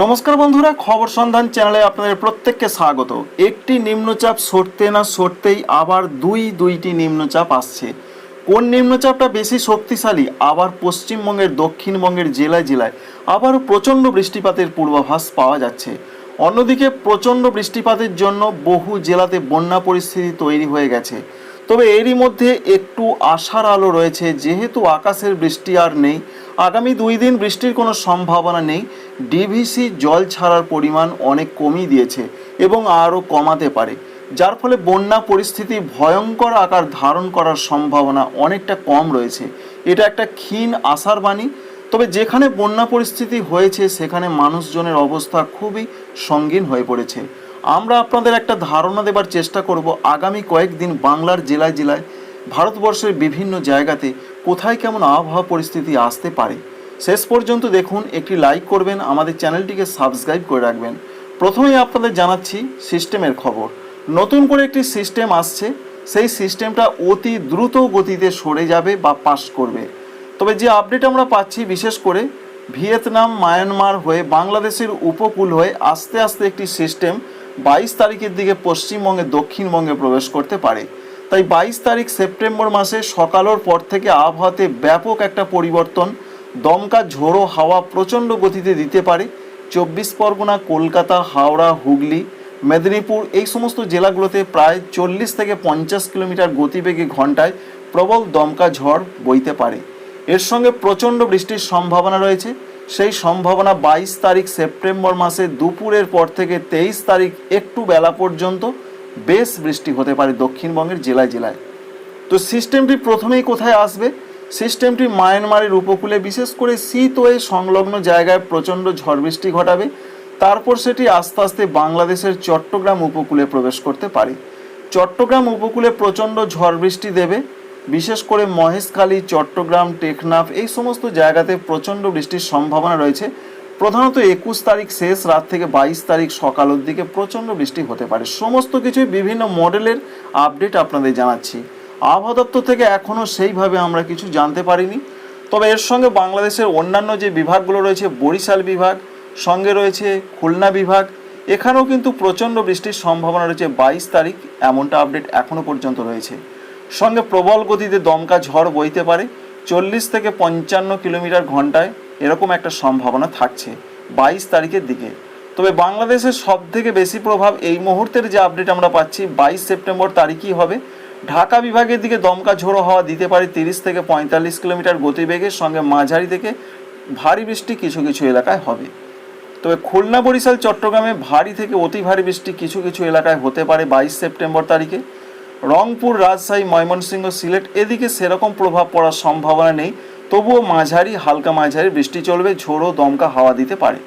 নমস্কার বন্ধুরা, খবর সন্ধান চ্যানেলে আপনাদের প্রত্যেককে স্বাগত। একটি নিম্নচাপ সরতে না সরতেই আবার দুই দুইটি নিম্নচাপ আসছে। কোন নিম্নচাপটা বেশি শক্তিশালী? আবার পশ্চিমবঙ্গের, দক্ষিণবঙ্গের জেলায় জেলায় আবারও প্রচণ্ড বৃষ্টিপাতের পূর্বাভাস পাওয়া যাচ্ছে। অন্যদিকে প্রচণ্ড বৃষ্টিপাতের জন্য বহু জেলাতে বন্যা পরিস্থিতি তৈরি হয়ে গেছে। তবে এরই মধ্যে একটু আশার আলো রয়েছে, যেহেতু আকাশের বৃষ্টি আর নেই, আগামী দুই দিন বৃষ্টির কোনো সম্ভাবনা নেই। ডিভিসি জল ছাড়ার পরিমাণ অনেক কমিয়ে দিয়েছে এবং আরও কমাতে পারে, যার ফলে বন্যা পরিস্থিতি ভয়ঙ্কর আকার ধারণ করার সম্ভাবনা অনেকটা কম রয়েছে। এটা একটা ক্ষীণ আশার বাণী, তবে যেখানে বন্যা পরিস্থিতি হয়েছে, সেখানে মানুষজনের অবস্থা খুবই সঙ্গীন হয়ে পড়েছে। আমরা আপনাদের একটা ধারণা দেবার চেষ্টা করব আগামী কয়েকদিন বাংলার জেলায় জেলায় ভারতবর্ষের বিভিন্ন জায়গাতে কোথায় কেমন আবহাওয়া পরিস্থিতি আসতে পারে। শেষ পর্যন্ত দেখুন, একটি লাইক করবেন, আমাদের চ্যানেলটিকে সাবস্ক্রাইব করে রাখবেন। প্রথমেই আপনাদের জানাচ্ছি সিস্টেমের খবর। নতুন করে একটি সিস্টেম আসছে, সেই সিস্টেমটা অতি দ্রুত গতিতে সরে যাবে বা পাস করবে। তবে যে আপডেট আমরা পাচ্ছি, বিশেষ করে ভিয়েতনাম, মায়ানমার হয়ে, বাংলাদেশের উপকূল হয়ে, আস্তে আস্তে একটি সিস্টেম বাইশ তারিখের দিকে পশ্চিমবঙ্গে, দক্ষিণবঙ্গে প্রবেশ করতে পারে। তাই বাইশ তারিখ সেপ্টেম্বর মাসে সকালের পর থেকে আবহাওয়াতে ব্যাপক একটা পরিবর্তন দমকা ঝোড়ো হাওয়া প্রচণ্ড গতিতে দিতে পারে। চব্বিশ পরগনা, কলকাতা, হাওড়া, হুগলি, মেদিনীপুর এই সমস্ত জেলাগুলোতে প্রায় চল্লিশ থেকে পঞ্চাশ কিলোমিটার গতিবেগে ঘন্টায় প্রবল দমকা ঝড় বইতে পারে। এর সঙ্গে প্রচণ্ড বৃষ্টির সম্ভাবনা রয়েছে। সেই সম্ভাবনা বাইশ তারিখ সেপ্টেম্বর মাসে দুপুরের পর থেকে তেইশ তারিখ একটু বেলা পর্যন্ত বেশ বৃষ্টি হতে পারে দক্ষিণবঙ্গের জেলায় জেলায়। তো সিস্টেমটি প্রথমেই কোথায় আসবে? সিস্টেমটি মায়ানমারের উপকূলে বিশেষ করে শীতওয়ে সংলগ্ন জায়গায় প্রচণ্ড ঝড় বৃষ্টি ঘটাবে। তারপর সেটি আস্তে আস্তে বাংলাদেশের চট্টগ্রাম উপকূলে প্রবেশ করতে পারে। চট্টগ্রাম উপকূলে প্রচণ্ড ঝড় বৃষ্টি দেবে। বিশেষ করে মহেশখালী, চট্টগ্রাম, টেকনাফ এই সমস্ত জায়গাতে প্রচণ্ড বৃষ্টির সম্ভাবনা রয়েছে। প্রধানত একুশ তারিখ শেষ রাত থেকে বাইশ তারিখ সকালের দিকে প্রচণ্ড বৃষ্টি হতে পারে। সমস্ত কিছুই বিভিন্ন মডেলের আপডেট আপনাদের জানাচ্ছি। আবহাওয়া দপ্তর থেকে এখনও সেইভাবে আমরা কিছু জানতে পারিনি। তবে এর সঙ্গে বাংলাদেশের অন্যান্য যে বিভাগগুলো রয়েছে, বরিশাল বিভাগ, সঙ্গে রয়েছে খুলনা বিভাগ, এখানেও কিন্তু প্রচণ্ড বৃষ্টির সম্ভাবনা রয়েছে। বাইশ তারিখ এমনটা আপডেট এখনও পর্যন্ত রয়েছে। সঙ্গে প্রবল গতিতে দমকা ঝড় বইতে পারে। চল্লিশ থেকে পঞ্চান্ন কিলোমিটার ঘন্টায় এরকম একটা সম্ভাবনা থাকছে বাইশ তারিখের দিকে। তবে বাংলাদেশের সব থেকে বেশি প্রভাব এই মুহূর্তের যে আপডেট আমরা পাচ্ছি, বাইশ সেপ্টেম্বর তারিখই হবে। ঢাকা বিভাগের দিকে দমকা ঝোড়ো হাওয়া দিতে পারে তিরিশ থেকে পঁয়তাল্লিশ কিলোমিটার গতিবেগের সঙ্গে মাঝারি থেকে ভারী বৃষ্টি কিছু কিছু এলাকায় হবে। তবে খুলনা, বরিশাল, চট্টগ্রামে ভারী থেকে অতি ভারী বৃষ্টি কিছু কিছু এলাকায় হতে পারে বাইশ সেপ্টেম্বর তারিখে। রংপুর, রাজশাহী, ময়মনসিংহ, সিলেট এদিকে সেরকম প্রভাব পড়ার সম্ভাবনা নেই। তবুও মাঝারি, হালকা মাঝারি বৃষ্টি চলবে, ঝোড়ো, দমকা হাওয়া দিতে পারে।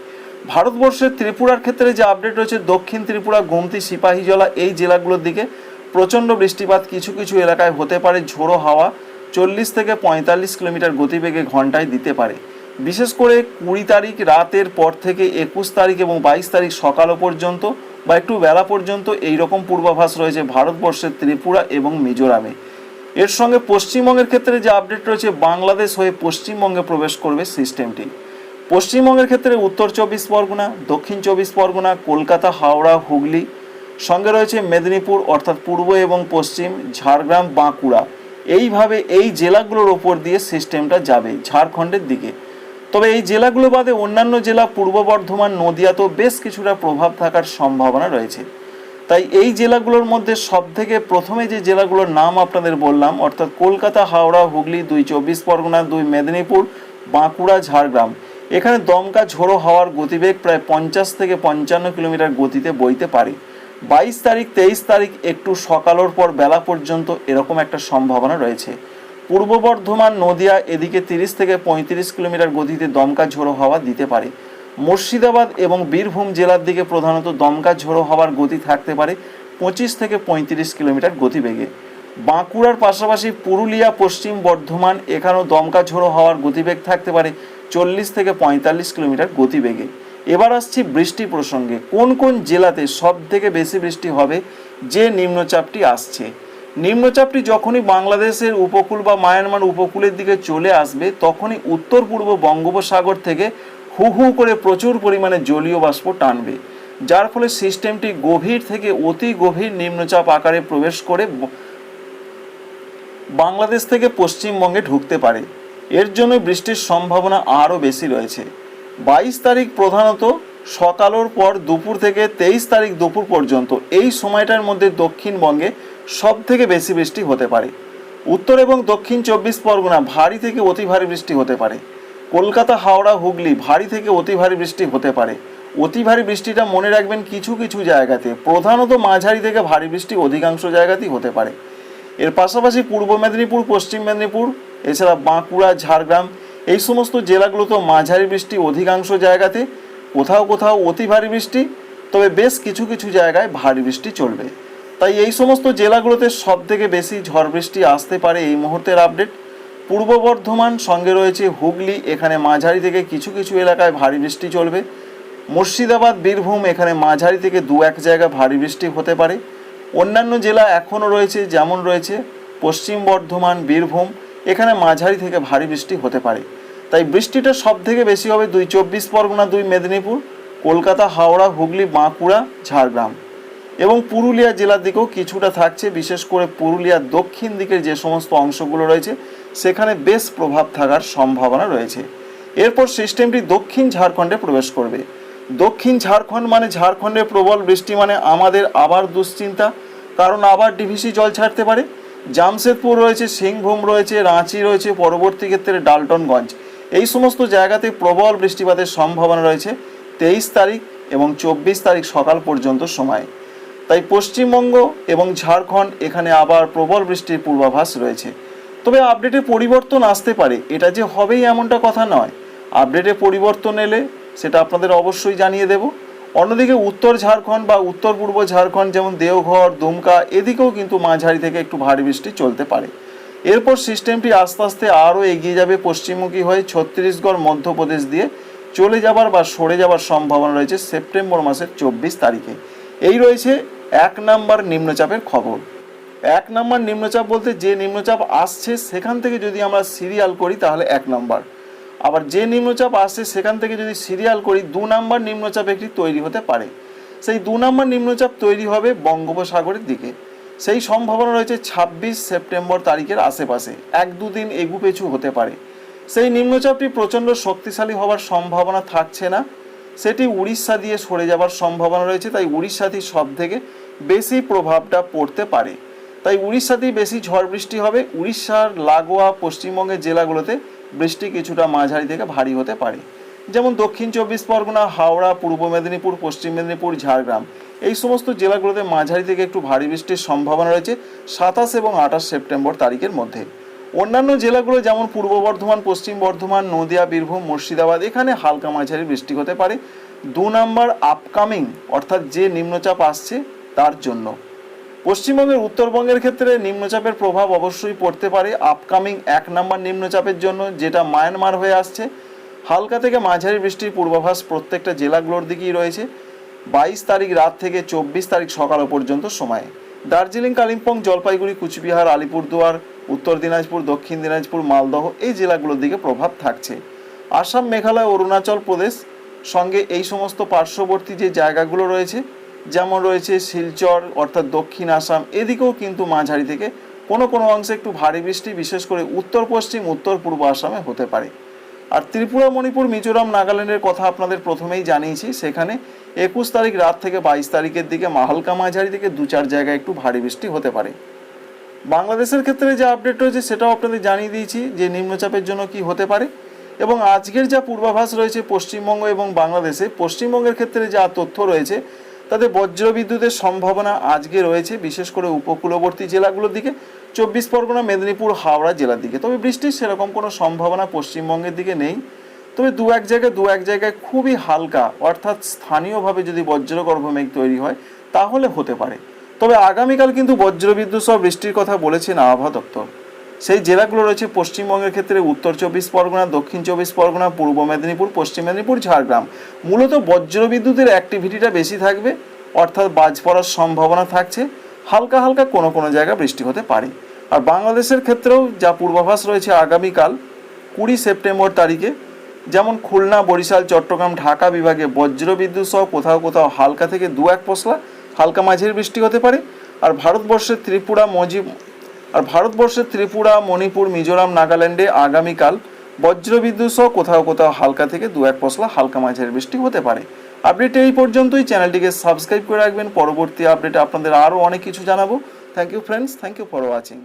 ভারতবর্ষের ত্রিপুরার ক্ষেত্রে যে আপডেট রয়েছে, দক্ষিণ ত্রিপুরা, গোমতি, সিপাহীজলা এই জেলাগুলোর দিকে প্রচণ্ড বৃষ্টিপাত কিছু কিছু এলাকায় হতে পারে ঝোড়ো হাওয়া, চল্লিশ থেকে পঁয়তাল্লিশ কিলোমিটার গতিবেগে ঘন্টায় দিতে পারে। বিশেষ করে কুড়ি তারিখ রাতের পর থেকে একুশ তারিখ এবং বাইশ তারিখ সকালও পর্যন্ত বা একটু বেলা পর্যন্ত এই রকম পূর্বাভাস রয়েছে ভারতবর্ষের ত্রিপুরা এবং মিজোরামে। এর সঙ্গে পশ্চিমবঙ্গের ক্ষেত্রে যে আপডেট রয়েছে, বাংলাদেশ হয়ে পশ্চিমবঙ্গে প্রবেশ করবে সিস্টেমটি। পশ্চিমবঙ্গের ক্ষেত্রে উত্তর চব্বিশ পরগনা, দক্ষিণ চব্বিশ পরগনা, কলকাতা, হাওড়া, হুগলি সঙ্গে রয়েছে মেদিনীপুর, অর্থাৎ পূর্ব এবং পশ্চিম, ঝাড়গ্রাম, বাঁকুড়া। এইভাবে এই জেলাগুলোর ওপর দিয়ে সিস্টেমটা যাবে ঝাড়খণ্ডের দিকে। তবে এই জেলাগুলো বাদে অন্যান্য জেলা পূর্ব বর্ধমান, নদিয়াতেও বেশ কিছুটা প্রভাব থাকার সম্ভাবনা রয়েছে। তাই এই জেলাগুলোর মধ্যে সব থেকে প্রথমে যে জেলাগুলোর নাম আপনাদের বললাম, অর্থাৎ কলকাতা, হাওড়া, হুগলি, দুই চব্বিশ পরগনা, দুই মেদিনীপুর, বাঁকুড়া, ঝাড়গ্রাম। এখানে দমকা ঝোড়ো হাওয়ার গতিবেগ প্রায় পঞ্চাশ থেকে পঞ্চান্ন কিলোমিটার গতিতে বইতে পারে। বাইশ তারিখ, তেইশ তারিখ একটু সকালের পর বেলা পর্যন্ত এরকম একটা সম্ভাবনা রয়েছে। পূর্ব বর্ধমান, নদিয়া, এদিকে তিরিশ থেকে পঁয়ত্রিশ কিলোমিটার গতিতে দমকা ঝোড়ো হাওয়া দিতে পারে। মুর্শিদাবাদ এবং বীরভূম জেলার দিকে প্রধানত দমকা ঝোড়ো হওয়ার গতি থাকতে পারে পঁচিশ থেকে পঁয়ত্রিশ কিলোমিটার গতিবেগে। বাঁকুড়ার পাশাপাশি পুরুলিয়া, পশ্চিম বর্ধমান, এখানেও দমকা ঝোড়ো হওয়ার গতিবেগ থাকতে পারে চল্লিশ থেকে পঁয়তাল্লিশ কিলোমিটার গতিবেগে। এবার আসছি বৃষ্টি প্রসঙ্গে। কোন কোন জেলাতে সব থেকে বেশি বৃষ্টি হবে? যে নিম্নচাপটি আসছে। নিম্নচাপটি যখনই বাংলাদেশের উপকূল বা মায়ানমার উপকূলের দিকে চলে আসবে, তখনই উত্তর পূর্ব বঙ্গোপসাগর থেকে হু হু করে প্রচুর পরিমাণে জলীয় বাষ্প টানবে। যার ফলে সিস্টেমটি গভীর থেকে অতি গভীর নিম্নচাপ আকারে প্রবেশ করে বাংলাদেশ থেকে পশ্চিমবঙ্গে ঢুকতে পারে। এর জন্য বৃষ্টির সম্ভাবনা আরও বেশি রয়েছে। বাইশ তারিখ প্রধানত সকালের পর দুপুর থেকে তেইশ তারিখ দুপুর পর্যন্ত এই সময়টার মধ্যে দক্ষিণবঙ্গে সব থেকে বেশি বৃষ্টি হতে পারে। উত্তর এবং দক্ষিণ চব্বিশ পরগনা ভারী থেকে অতি ভারী বৃষ্টি হতে পারে। কলকাতা, হাওড়া, হুগলি ভারী থেকে অতি ভারী বৃষ্টি হতে পারে। অতি ভারী বৃষ্টিটা মনে রাখবেন কিছু কিছু জায়গাতে, প্রধানত মাঝারি থেকে ভারী বৃষ্টি অধিকাংশ জায়গাতেই হতে পারে। এর পাশাপাশি পূর্ব মেদিনীপুর, পশ্চিম মেদিনীপুর, এছাড়া বাঁকুড়া, ঝাড়গ্রাম এই সমস্ত জেলাগুলোতেও মাঝারি বৃষ্টি অধিকাংশ জায়গাতে, কোথাও কোথাও অতি ভারী বৃষ্টি, তবে বেশ কিছু কিছু জায়গায় ভারী বৃষ্টি চলবে। তাই এই সমস্ত জেলাগুলোতে সব থেকে বেশি ঝড় বৃষ্টি আসতে পারে এই মুহূর্তের আপডেট। পূর্ব বর্ধমান সঙ্গে রয়েছে হুগলি, এখানে মাঝারি থেকে কিছু কিছু এলাকায় ভারী বৃষ্টি চলবে। মুর্শিদাবাদ, বীরভূম, এখানে মাঝারি থেকে দু এক জায়গা ভারী বৃষ্টি হতে পারে। অন্যান্য জেলা এখনও রয়েছে, যেমন রয়েছে পশ্চিম বর্ধমান, বীরভূম এখানে মাঝারি থেকে ভারী বৃষ্টি হতে পারে। তাই বৃষ্টিটা সব থেকে বেশি হবে দুই চব্বিশ পরগনা, দুই মেদিনীপুর, কলকাতা, হাওড়া, হুগলি, বাঁকুড়া, ঝাড়গ্রাম। এবং পুরুলিয়া জেলার দিকেও কিছুটা থাকছে, বিশেষ করে পুরুলিয়ার দক্ষিণ দিকের যে সমস্ত অংশগুলো রয়েছে, সেখানে বেশ প্রভাব থাকার সম্ভাবনা রয়েছে। এরপর সিস্টেমটি দক্ষিণ ঝাড়খণ্ডে প্রবেশ করবে। দক্ষিণ ঝাড়খণ্ড মানে ঝাড়খণ্ডে প্রবল বৃষ্টি মানে আমাদের আবার দুশ্চিন্তা, কারণ আবার ডিভিসি জল ছাড়তে পারে। জামশেদপুর রয়েছে, সিংভূম রয়েছে, রাঁচি রয়েছে, পরবর্তী ক্ষেত্রে ডালটনগঞ্জ। এই সমস্ত জায়গাতে প্রবল বৃষ্টিপাতের সম্ভাবনা রয়েছে, তেইশ তারিখ এবং চব্বিশ তারিখ সকাল পর্যন্ত সময়। তাই পশ্চিমবঙ্গ এবং ঝাড়খণ্ড এখানে আবার প্রবল বৃষ্টির পূর্বাভাস রয়েছে। তবে আপডেটে পরিবর্তন আসতে পারে, এটা যে হবেই এমনটা কথা নয়। আপডেটে পরিবর্তন এলে সেটা আপনাদের অবশ্যই জানিয়ে দেব। অন্যদিকে উত্তর ঝাড়খণ্ড বা উত্তর পূর্ব ঝাড়খণ্ড যেমন দেওঘর, দুমকা, এদিকেও কিন্তু মাঝারি থেকে একটু ভারী বৃষ্টি চলতে পারে। এরপর সিস্টেমটি আস্তে আস্তে আরও এগিয়ে যাবে পশ্চিমমুখী হয়ে ছত্তিশগড়, মধ্যপ্রদেশ দিয়ে চলে যাবার বা সরে যাবার সম্ভাবনা রয়েছে সেপ্টেম্বর মাসের চব্বিশ তারিখে। এই রয়েছে এক নাম্বার নিম্নচাপের খবর। এক নাম্বার নিম্নচাপ বলতে যে নিম্নচাপ আসছে সেখান থেকে যদি আমরা সিরিয়াল করি তাহলে এক নাম্বার। আবার যে নিম্নচাপ আসছে, সেখান থেকে যদি সিরিয়াল করি, দু নাম্বার নিম্নচাপ একটি তৈরি হতে পারে। সেই দু নাম্বার নিম্নচাপ তৈরি হবে বঙ্গোপসাগরের দিকে। সেই সম্ভাবনা রয়েছে ছাব্বিশ সেপ্টেম্বর তারিখের আশেপাশে। এক দুদিন এগু পেছু হতে পারে। সেই নিম্নচাপটি প্রচণ্ড শক্তিশালী হওয়ার সম্ভাবনা থাকছে না। সেটি উড়িষ্যা দিয়ে সরে যাবার সম্ভাবনা রয়েছে, তাই উড়িষ্যাতেই সব থেকে বেশি প্রভাবটা পড়তে পারে। তাই উড়িষ্যাতেই বেশি ঝড় বৃষ্টি হবে। উড়িষ্যার লাগোয়া পশ্চিমবঙ্গের জেলাগুলোতে বৃষ্টি কিছুটা মাঝারি থেকে ভারী হতে পারে। যেমন দক্ষিণ চব্বিশ পরগনা, হাওড়া, পূর্ব মেদিনীপুর, পশ্চিম মেদিনীপুর, ঝাড়গ্রাম। এই সমস্ত জেলাগুলোতে মাঝারি থেকে একটু ভারী বৃষ্টির সম্ভাবনা রয়েছে সাতাশ এবং আঠাশ সেপ্টেম্বর তারিখের মধ্যে। অন্যান্য জেলাগুলো যেমন পূর্ব বর্ধমান, পশ্চিম বর্ধমান, নদিয়া, বীরভূম, মুর্শিদাবাদ, এখানে হালকা মাঝারি বৃষ্টি হতে পারে। দু নম্বর আপকামিং, অর্থাৎ যে নিম্নচাপ আসছে, তার জন্য। পশ্চিমবঙ্গের উত্তরবঙ্গের ক্ষেত্রে নিম্নচাপের প্রভাব অবশ্যই পড়তে পারে। আপকামিং এক নম্বর নিম্নচাপের জন্য যেটা মায়ানমার হয়ে আসছে। হালকা থেকে মাঝারি বৃষ্টির পূর্বাভাস প্রত্যেকটা জেলাগুলোর দিকেই রয়েছে। বাইশ তারিখ রাত থেকে চব্বিশ তারিখ সকাল পর্যন্ত সময়ে। দার্জিলিং, কালিম্পং, জলপাইগুড়ি, কুচবিহার, আলিপুরদুয়ার, উত্তর দিনাজপুর, দক্ষিণ দিনাজপুর, মালদহ এই জেলাগুলোর দিকে প্রভাব থাকছে। আসাম, মেঘালয়, অরুণাচল প্রদেশ সঙ্গে এই সমস্ত পার্শ্ববর্তী যে জায়গাগুলো রয়েছে যেমন রয়েছে শিলচর, অর্থাৎ দক্ষিণ আসাম, এদিকেও কিন্তু মাঝারি থেকে কোনো কোনো অংশে একটু ভারী বৃষ্টি, বিশেষ করে উত্তর পশ্চিম, উত্তর পূর্ব আসামে হতে পারে। আর ত্রিপুরা, মণিপুর, মিজোরাম, নাগাল্যান্ডের কথা আপনাদের প্রথমেই জানিয়েছি, সেখানে একুশ তারিখ রাত থেকে বাইশ তারিখের দিকে হালকা মাঝারি থেকে দু চার জায়গায় একটু ভারী বৃষ্টি হতে পারে। বাংলাদেশের ক্ষেত্রে যে আপডেট রয়েছে, সেটাও আপনাদের জানিয়ে দিয়েছি যে নিম্নচাপের জন্য কি হতে পারে। এবং আজকের যা পূর্বাভাস রয়েছে পশ্চিমবঙ্গ এবং বাংলাদেশে, পশ্চিমবঙ্গের ক্ষেত্রে যা তথ্য রয়েছে তাতে বজ্রবিদ্যুতের সম্ভাবনা আজকে রয়েছে, বিশেষ করে উপকূলবর্তী জেলাগুলোর দিকে। চব্বিশ পরগনা, মেদিনীপুর, হাওড়া জেলার দিকে। তবে বৃষ্টির সেরকম কোনো সম্ভাবনা পশ্চিমবঙ্গের দিকে নেই। তবে দু এক জায়গায়, দু এক জায়গায় খুবই হালকা, অর্থাৎ স্থানীয়ভাবে যদি বজ্রগর্ভ মেঘ তৈরি হয়, তাহলে হতে পারে। তবে আগামীকাল কিন্তু বজ্রবিদ্যুৎ সহ বৃষ্টির কথা বলেছেন আবহাওয়া দপ্তর। সেই জেলাগুলো রয়েছে পশ্চিমবঙ্গের ক্ষেত্রে উত্তর চব্বিশ পরগনা, দক্ষিণ চব্বিশ পরগনা, পূর্ব মেদিনীপুর, পশ্চিম মেদিনীপুর, ঝাড়গ্রাম। মূলত বজ্রবিদ্যুতের অ্যাক্টিভিটিটা বেশি থাকবে, অর্থাৎ বাজ পড়ার সম্ভাবনা থাকছে। হালকা হালকা কোনো কোনো জায়গায় বৃষ্টি হতে পারে। আর বাংলাদেশের ক্ষেত্রেও যা পূর্বাভাস রয়েছে আগামীকাল, কুড়ি সেপ্টেম্বর তারিখে, যেমন খুলনা, বরিশাল, চট্টগ্রাম, ঢাকা বিভাগে বজ্রবিদ্যুৎ সহ কোথাও কোথাও হালকা থেকে দু এক পশলা হালকা মাঝের বৃষ্টি হতে পারে। আর ভারতবর্ষের ত্রিপুরা মজিব আর ভারতবর্ষের ত্রিপুরা, মণিপুর, মিজোরাম, নাগাল্যান্ডে আগামীকাল বজ্রবিদ্যুৎ সহ কোথাও কোথাও হালকা থেকে দু এক পশলা হালকা মাঝের বৃষ্টি হতে পারে। আপডেট এই পর্যন্তই। চ্যানেলটিকে সাবস্ক্রাইব করে রাখবেন। পরবর্তী আপডেটে আপনাদের আরও অনেক কিছু জানাব। Thank you friends thank you for watching